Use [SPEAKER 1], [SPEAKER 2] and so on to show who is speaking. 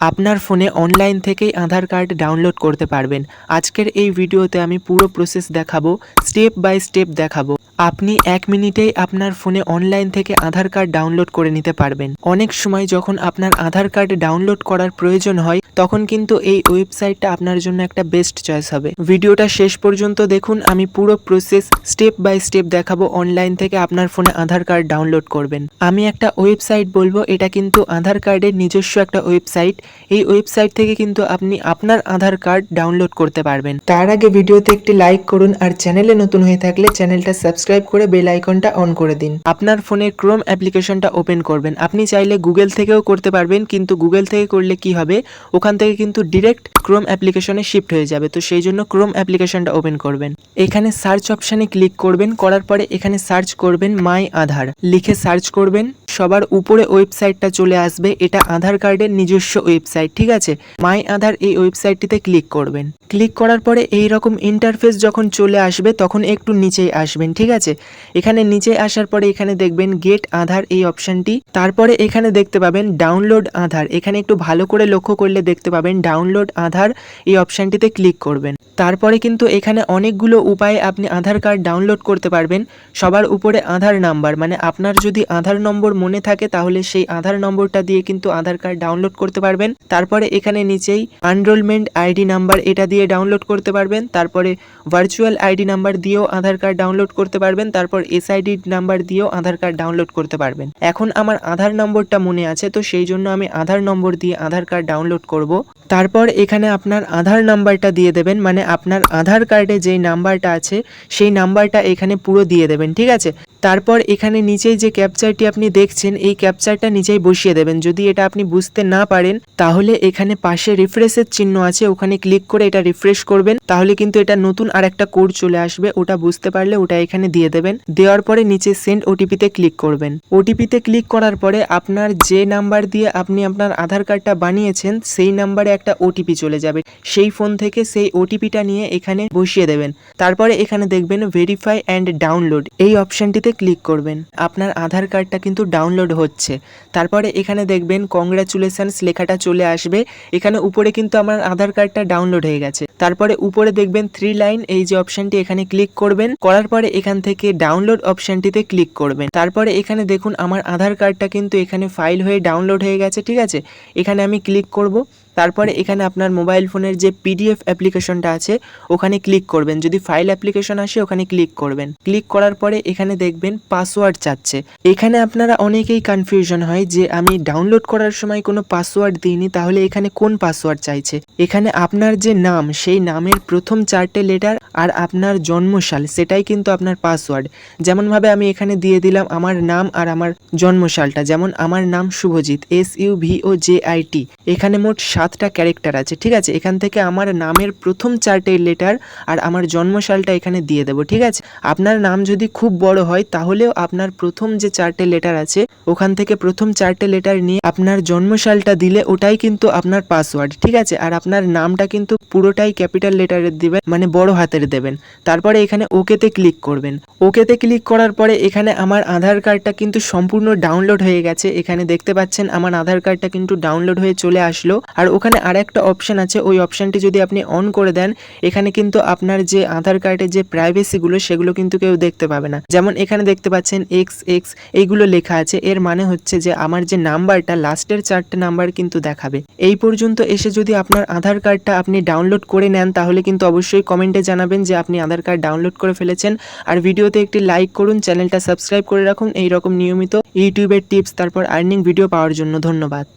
[SPEAKER 1] আপনার ফোনে অনলাইন থেকেই আধার কার্ড ডাউনলোড করতে পারবেন। আজকের এই ভিডিওতে আমি পুরো প্রসেস দেখাবো স্টেপ বাই স্টেপ দেখাবো। আপনি এক মিনিটেই আপনার ফোনে অনলাইন থেকে আধার কার্ড ডাউনলোড করে নিতে পারবেন। অনেক সময় যখন আপনার আধার কার্ড ডাউনলোড করার প্রয়োজন হয়, তখন কিন্তু এই ওয়েবসাইটটা আপনার জন্য একটা বেস্ট চয়েস হবে। ভিডিওটা শেষ পর্যন্ত দেখুন, আমি পুরো প্রসেস স্টেপ বাই স্টেপ দেখাবো অনলাইন থেকে আপনার ফোনে আধার কার্ড ডাউনলোড করবেন। আমি একটা ওয়েবসাইট বলব, এটা কিন্তু আধার কার্ডের নিজস্ব একটা ওয়েবসাইট এই ওয়েবসাইট থেকে কিন্তু আপনি আপনার আধার কার্ড ডাউনলোড করতে পারবেন। তার আগে ভিডিওতে একটি লাইক করুন আর চ্যানেলে নতুন হয়ে থাকলে চ্যানেলটা সাবস্ক্রাইব করে বেল আইকনটা অন করে দিন। আপনার ফোনে ক্রোম অ্যাপ্লিকেশনটা ওপেন করবেন। আপনি চাইলে গুগল থেকেও করতে পারবেন, কিন্তু গুগল থেকে করলে কি হবে? ওখান থেকে কিন্তু ডিরেক্ট ক্রোম অ্যাপ্লিকেশনে শিফট হয়ে যাবে। তো সেই জন্য ক্রোম অ্যাপ্লিকেশনটা ওপেন করবেন। এখানে সার্চ অপশানে ক্লিক করবেন। করার পরে এখানে সার্চ করবেন মাই আধার লিখে সার্চ করবেন। সবার উপরে ওয়েবসাইটটা চলে আসবে। এটা আধার কার্ডের নিজস্ব ওয়েবসাইট, ঠিক আছে? মাই আধার এই ওয়েবসাইটটিতে ক্লিক করবেন। ক্লিক করার পরে এই রকম ইন্টারফেস যখন চলে আসবে, তখন একটু নিচেই আসবেন, ঠিক আছে? এখানে নিচে আসার পরে এখানে দেখবেন গেট আধার এই অপশনটি তারপরে এখানে দেখতে পাবেন ডাউনলোড আধার। এখানে একটু ভালো করে লক্ষ্য করলে দেখতে পাবেন ডাউনলোড আধার এই অপশনটিতে ক্লিক করবেন। তারপরে কিন্তু এখানে অনেকগুলো উপায়ে আপনি আধার কার্ড ডাউনলোড করতে পারবেন। সবার উপরে আধার নাম্বার মানে আপনার যদি আধার নম্বর মনে থাকে, তাহলে সেই আধার নম্বরটা দিয়ে কিন্তু আধার কার্ড ডাউনলোড করতে পারবেন। তারপরে এখানে নিচেই আনরোলমেন্ট আইডি নাম্বার এটা দিয়ে ডাউনলোড করতে পারবেন। তারপরে ভার্চুয়াল আইডি নাম্বার দিয়েও আধার কার্ড ডাউনলোড করতে পারবেন। তারপর এসআইডি নাম্বার দিয়েও আধার কার্ড ডাউনলোড করতে পারবেন। এখন আমার আধার নম্বরটা মনে আছে, তো সেই জন্য আমি আধার নম্বর দিয়ে আধার কার্ড ডাউনলোড করব। তারপর এখানে আপনার আধার নাম্বারটা দিয়ে দেবেন মানে আপনার আধার কার্ডে যেই নাম্বারটা আছে, সেই নাম্বারটা এখানে পুরো দিয়ে দেবেন, ঠিক আছে? তারপর এখানে নিচেই যে ক্যাপচারটি আপনি দেখছেন, এই ক্যাপচারটা নিচেই বসিয়ে দেবেন। যদি এটা আপনি বুঝতে না পারেন, তাহলে এখানে পাশে রিফ্রেশের চিহ্ন আছে, ওখানে ক্লিক করে এটা রিফ্রেশ করবেন। তাহলে কিন্তু এটা নতুন আর একটা কোড চলে আসবে, ওটা বুঝতে পারলে ওটা এখানে দিয়ে দেবেন। দেওয়ার পরে নিচে সেন্ড ওটিপিতে ক্লিক করবেন। ওটিপিতে ক্লিক করার পরে আপনার যে নাম্বার দিয়ে আপনি আপনার আধার কার্ডটা বানিয়েছেন, সেই নাম্বারে একটা ওটিপি চলে যাবে। সেই ফোন থেকে সেই ওটিপিটা নিয়ে এখানে বসিয়ে দেবেন। তারপরে এখানে দেখবেন ভেরিফাই অ্যান্ড ডাউনলোড এই অপশনটিতে ক্লিক করবেন। আপনার আধার কার্ডটা কিন্তু ডাউনলোড হচ্ছে। তারপরে এখানে দেখবেন কংগ্রাচুলেশনস লেখাটা চলে আসবে। এখানে উপরে কিন্তু আমার আধার কার্ডটা ডাউনলোড হয়ে গেছে। তারপরে উপরে দেখবেন থ্রি লাইন এই যে অপশনটি এখানে ক্লিক করবেন। করার পরে এখান থেকে ডাউনলোড অপশনটিতে ক্লিক করবেন। তারপরে এখানে দেখুন আমার আধার কার্ডটা কিন্তু এখানে ফাইল হয়ে ডাউনলোড হয়ে গেছে, ঠিক আছে? এখানে আমি ক্লিক করব। তারপরে এখানে আপনার মোবাইল ফোনের যে পিডিএফ অ্যাপ্লিকেশনটা আছে, ওখানে ক্লিক করবেন। যদি ফাইল অ্যাপ্লিকেশন আসে, ওখানে ক্লিক করবেন। ক্লিক করার পরে এখানে দেখবেন পাসওয়ার্ড চাচ্ছে। এখানে আপনারা অনেকেই কনফিউশন হয় যে, আমি ডাউনলোড করার সময় কোনো পাসওয়ার্ড দিইনি, তাহলে এখানে কোন পাসওয়ার্ড চাইছে? এখানে আপনার যে নাম, সেই নামের প্রথম চারটে লেটার আর আপনার জন্মসাল, সেটাই কিন্তু আপনার পাসওয়ার্ড যেমনভাবে আমি এখানে দিয়ে দিলাম আমার নাম আর আমার জন্মসালটা, যেমন আমার নাম Subhajit S U V O J I T এখানে মোট সাতটা ক্যারেক্টার আছে, ঠিক আছে? এখান থেকে আমার নামের প্রথম চারটে লেটার আর আমার জন্মসালটা এখানে দিয়ে দেবো, ঠিক আছে? আপনার নাম যদি খুব বড় হয়, তাহলেও আপনার প্রথম যে চারটে লেটার আছে, ওখান থেকে প্রথম চারটে লেটার নিয়ে আপনার জন্মসালটা দিলে ওটাই কিন্তু আপনার পাসওয়ার্ড ঠিক আছে? আর আপনার নামটা কিন্তু পুরোটাই ক্যাপিটাল লেটারের দিবেন মানে বড় হাতের দেবেন। তারপরে এখানে ওকেতে ক্লিক করবেন। ওকেতে ক্লিক করার পরে এখানে আমার আধার কার্ডটা কিন্তু সম্পূর্ণ ডাউনলোড হয়ে গেছে। এখানে দেখতে পাচ্ছেন আমার আধার কার্ডটা কিন্তু ডাউনলোড হয়ে চলে আসলো। আর ওখানে আরেকটা অপশন আছে, ওই অপশনটি যদি আপনি অন করে দেন, এখানে কিন্তু আপনার যে আধার কার্ডের যে প্রাইভেসিগুলো, সেগুলো কিন্তু কেউ দেখতে পাবে না। যেমন এখানে দেখতে পাচ্ছেন এক্স এক্স, এইগুলো লেখা আছে। এর মানে হচ্ছে যে আমার যে নাম্বারটা, লাস্টের চারটে নাম্বার কিন্তু দেখাবে। এই পর্যন্ত এসে যদি আপনার আধার কার্ডটা আপনি ডাউনলোড করে নেন, তাহলে কিন্তু অবশ্যই কমেন্টে জানাবেন যে আপনি আধার কার্ড ডাউনলোড করে ফেলেছেন। আর ভিডিওতে একটি লাইক করুন, চ্যানেলটা সাবস্ক্রাইব করে রাখুন। এই রকম নিয়মিত ইউটিউবের টিপস তারপর আর্নিং ভিডিও পাওয়ার জন্য ধন্যবাদ।